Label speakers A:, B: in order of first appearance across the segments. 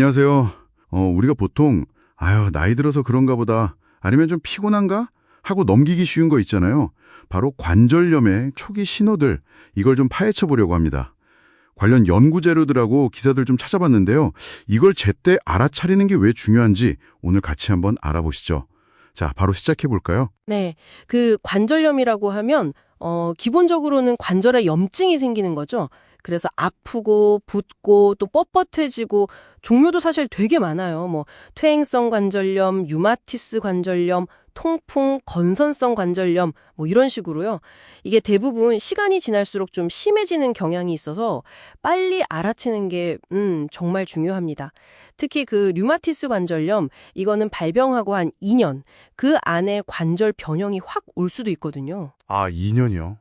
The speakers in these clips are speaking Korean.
A: 안녕하세요. 어, 우리가 보통 아유, 나이 들어서 그런가 보다. 아니면 좀 피곤한가? 하고 넘기기 쉬운 거 있잖아요. 바로 관절염의 초기 신호들. 이걸 좀 파헤쳐 보려고 합니다. 관련 연구 자료들하고 기사들 좀 찾아봤는데요. 이걸 제때 알아차리는 게 왜 중요한지 오늘 같이 한번 알아보시죠. 자, 바로 시작해 볼까요?
B: 네, 그 관절염이라고 하면 어, 기본적으로는 관절에 염증이 생기는 거죠. 그래서 아프고 붓고 또 뻣뻣해지고 종류도 사실 되게 많아요. 뭐 퇴행성 관절염, 유마티스 관절염, 통풍, 건선성 관절염 뭐 이런 식으로요. 이게 대부분 시간이 지날수록 좀 심해지는 경향이 있어서 빨리 알아채는 게 음, 정말 중요합니다. 특히 그 류마티스 관절염 이거는 발병하고 한 2년 그 안에 관절 변형이 확 올 수도 있거든요.
C: 아, 2년이요?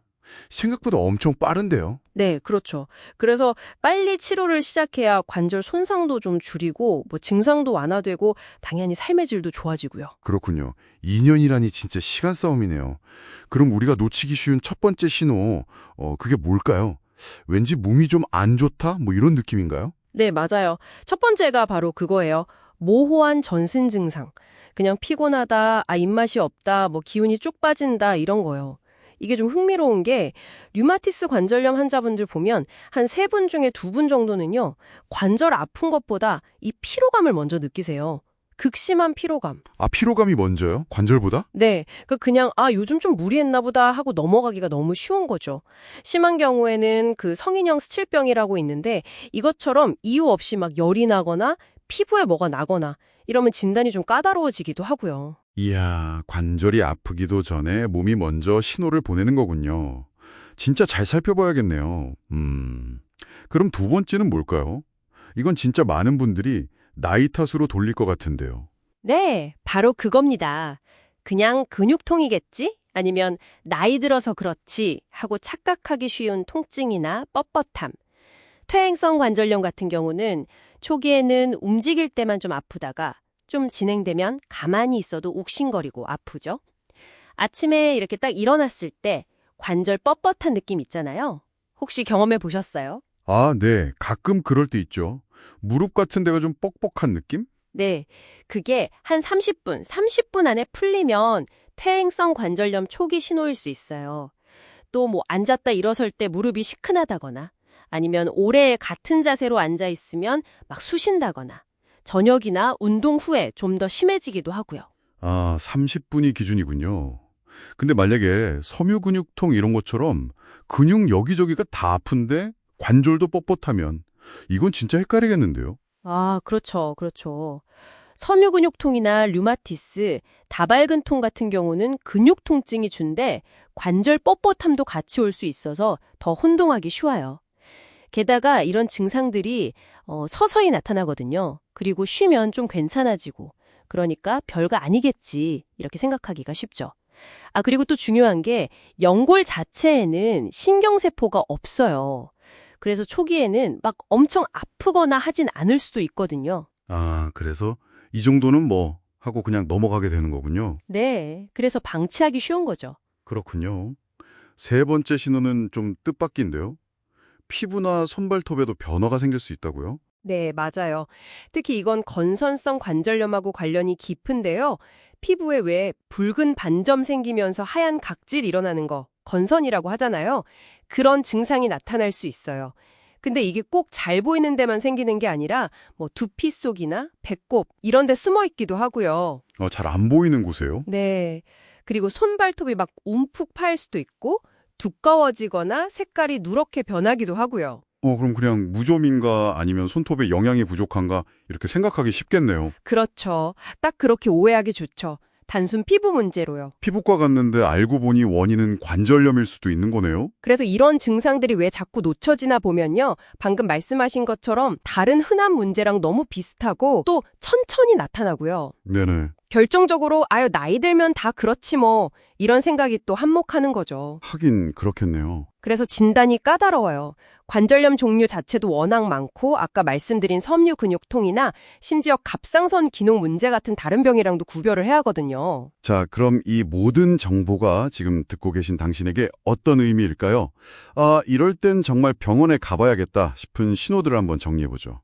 C: 생각보다 엄청 빠른데요?
B: 네, 그렇죠. 그래서 빨리 치료를 시작해야 관절 손상도 좀 줄이고 뭐 증상도 완화되고 당연히 삶의 질도 좋아지고요.
C: 그렇군요. 2년이라니 진짜 시간 싸움이네요. 그럼 우리가 놓치기 쉬운 첫 번째 신호, 어, 그게 뭘까요? 왠지 몸이 좀 안 좋다? 뭐 이런 느낌인가요?
B: 네, 맞아요. 첫 번째가 바로 그거예요. 모호한 전신 증상. 그냥 피곤하다, 아 입맛이 없다, 뭐 기운이 쭉 빠진다 이런 거요. 이게 좀 흥미로운 게 류마티스 관절염 환자분들 보면 한 세 분 중에 두 분 정도는요. 관절 아픈 것보다 이 피로감을 먼저 느끼세요. 극심한 피로감.
C: 아, 피로감이 먼저요? 관절보다?
B: 네, 그 그냥 아 요즘 좀 무리했나 보다 하고 넘어가기가 너무 쉬운 거죠. 심한 경우에는 그 성인형 스칠병이라고 있는데 이것처럼 이유 없이 막 열이 나거나 피부에 뭐가 나거나 이러면 진단이 좀 까다로워지기도 하고요.
A: 이야, 관절이 아프기도 전에 몸이 먼저 신호를 보내는 거군요. 진짜 잘 살펴봐야겠네요. 음. 그럼 두 번째는 뭘까요? 이건 진짜 많은 분들이 나이 탓으로 돌릴 것 같은데요.
B: 네, 바로 그겁니다. 그냥 근육통이겠지? 아니면 나이 들어서 그렇지 하고 착각하기 쉬운 통증이나 뻣뻣함. 퇴행성 관절염 같은 경우는 초기에는 움직일 때만 좀 아프다가 좀 진행되면 가만히 있어도 욱신거리고 아프죠. 아침에 이렇게 딱 일어났을 때 관절 뻣뻣한 느낌 있잖아요. 혹시 경험해 보셨어요?
A: 아, 네. 가끔 그럴 때 있죠. 무릎 같은 데가 좀 뻑뻑한 느낌?
B: 네, 그게 한 30분, 30분 안에 풀리면 퇴행성 관절염 초기 신호일 수 있어요. 또 뭐 앉았다 일어설 때 무릎이 시큰하다거나 아니면 오래 같은 자세로 앉아 있으면 막 쑤신다거나 저녁이나 운동 후에 좀 더 심해지기도 하고요.
A: 아, 30분이 기준이군요. 근데 만약에 섬유근육통 이런 것처럼 근육 여기저기가 다 아픈데 관절도 뻣뻣하면 이건 진짜 헷갈리겠는데요.
B: 아, 그렇죠. 그렇죠. 섬유근육통이나 류마티스, 다발근통 같은 경우는 근육 통증이 준데 관절 뻣뻣함도 같이 올 수 있어서 더 혼동하기 쉬워요. 게다가 이런 증상들이 어, 서서히 나타나거든요. 그리고 쉬면 좀 괜찮아지고. 그러니까 별거 아니겠지. 이렇게 생각하기가 쉽죠. 아, 그리고 또 중요한 게 연골 자체에는 신경세포가 없어요. 그래서 초기에는 막 엄청 아프거나 하진 않을 수도 있거든요.
A: 아, 그래서 이 정도는 뭐 하고 그냥 넘어가게 되는 거군요.
B: 네. 그래서 방치하기 쉬운 거죠.
A: 그렇군요. 세 번째 신호는 좀 뜻밖인데요. 피부나 손발톱에도 변화가 생길 수 있다고요?
B: 네, 맞아요. 특히 이건 건선성 관절염하고 관련이 깊은데요. 피부에 왜 붉은 반점 생기면서 하얀 각질 일어나는 거, 건선이라고 하잖아요. 그런 증상이 나타날 수 있어요. 근데 이게 꼭 잘 보이는 데만 생기는 게 아니라 뭐 두피 속이나 배꼽 이런 데 숨어 있기도 하고요.
A: 어, 잘 안 보이는 곳에요?
B: 네. 그리고 손발톱이 막 움푹 파일 수도 있고 두꺼워지거나 색깔이 누렇게 변하기도 하고요.
A: 어, 그럼 그냥 무좀인가 아니면 손톱에 영양이 부족한가 이렇게 생각하기 쉽겠네요.
B: 그렇죠. 딱 그렇게 오해하기 좋죠. 단순 피부 문제로요.
A: 피부과 갔는데 알고 보니 원인은 관절염일 수도 있는 거네요.
B: 그래서 이런 증상들이 왜 자꾸 놓쳐지나 보면요. 방금 말씀하신 것처럼 다른 흔한 문제랑 너무 비슷하고 또 천천히 나타나고요.
A: 네네.
B: 결정적으로 아유 나이 들면 다 그렇지 뭐 이런 생각이 또 한몫하는 거죠.
A: 하긴 그렇겠네요.
B: 그래서 진단이 까다로워요. 관절염 종류 자체도 워낙 많고 아까 말씀드린 섬유 근육통이나 심지어 갑상선 기능 문제 같은 다른 병이랑도 구별을 해야 하거든요.
A: 자, 그럼 이 모든 정보가 지금 듣고 계신 당신에게 어떤 의미일까요? 아, 이럴 땐 정말 병원에 가봐야겠다 싶은 신호들을 한번 정리해보죠.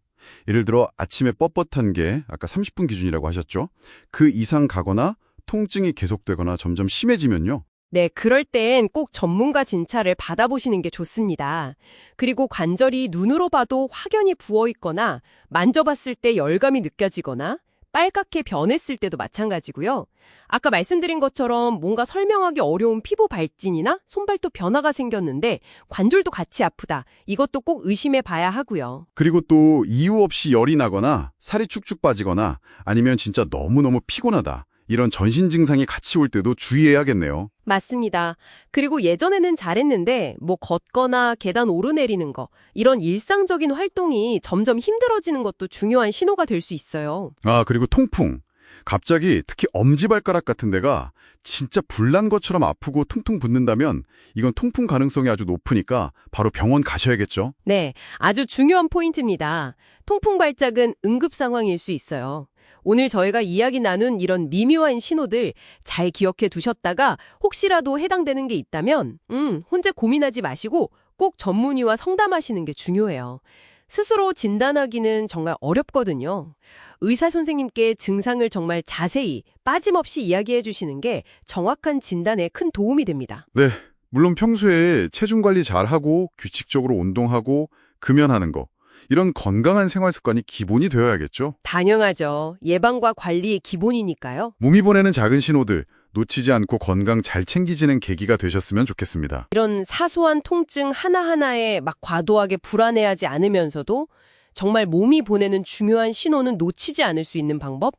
A: 예를 들어 아침에 뻣뻣한 게 아까 30분 기준이라고 하셨죠? 그 이상 가거나 통증이 계속되거나 점점 심해지면요.
B: 네, 그럴 땐 꼭 전문가 진찰을 받아보시는 게 좋습니다. 그리고 관절이 눈으로 봐도 확연히 부어 있거나 만져봤을 때 열감이 느껴지거나 빨갛게 변했을 때도 마찬가지고요. 아까 말씀드린 것처럼 뭔가 설명하기 어려운 피부 발진이나 손발톱 변화가 생겼는데 관절도 같이 아프다. 이것도 꼭 의심해 봐야 하고요.
A: 그리고 또 이유 없이 열이 나거나 살이 축축 빠지거나 아니면 진짜 너무너무 피곤하다. 이런 전신 증상이 같이 올 때도 주의해야겠네요.
B: 맞습니다. 그리고 예전에는 잘했는데 뭐 걷거나 계단 오르내리는 거 이런 일상적인 활동이 점점 힘들어지는 것도 중요한 신호가 될 수 있어요.
A: 아, 그리고 통풍. 갑자기 특히 엄지발가락 같은 데가 진짜 불난 것처럼 아프고 퉁퉁 붓는다면 이건 통풍 가능성이 아주 높으니까 바로 병원 가셔야겠죠.
B: 네, 아주 중요한 포인트입니다. 통풍 발작은 응급 상황일 수 있어요. 오늘 저희가 이야기 나눈 이런 미묘한 신호들 잘 기억해 두셨다가 혹시라도 해당되는 게 있다면 음, 혼자 고민하지 마시고 꼭 전문의와 상담하시는 게 중요해요. 스스로 진단하기는 정말 어렵거든요. 의사 선생님께 증상을 정말 자세히 빠짐없이 이야기해 주시는 게 정확한 진단에 큰 도움이 됩니다.
A: 네, 물론 평소에 체중 관리 잘하고 규칙적으로 운동하고 금연하는 거 이런 건강한 생활 습관이 기본이 되어야겠죠.
B: 당연하죠. 예방과 관리의 기본이니까요.
A: 몸이 보내는 작은 신호들 놓치지 않고 건강 잘 챙기지는 계기가 되셨으면 좋겠습니다.
B: 이런 사소한 통증 하나하나에 막 과도하게 불안해하지 않으면서도 정말 몸이 보내는 중요한 신호는 놓치지 않을 수 있는 방법?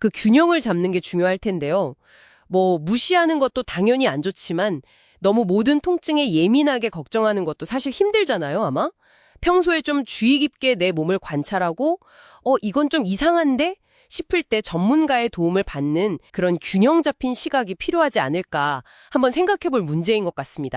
B: 그 균형을 잡는 게 중요할 텐데요. 뭐 무시하는 것도 당연히 안 좋지만 너무 모든 통증에 예민하게 걱정하는 것도 사실 힘들잖아요, 아마. 평소에 좀 주의 깊게 내 몸을 관찰하고 어, 이건 좀 이상한데? 싶을 때 전문가의 도움을 받는 그런 균형 잡힌 시각이 필요하지 않을까 한번 생각해 볼 문제인 것 같습니다.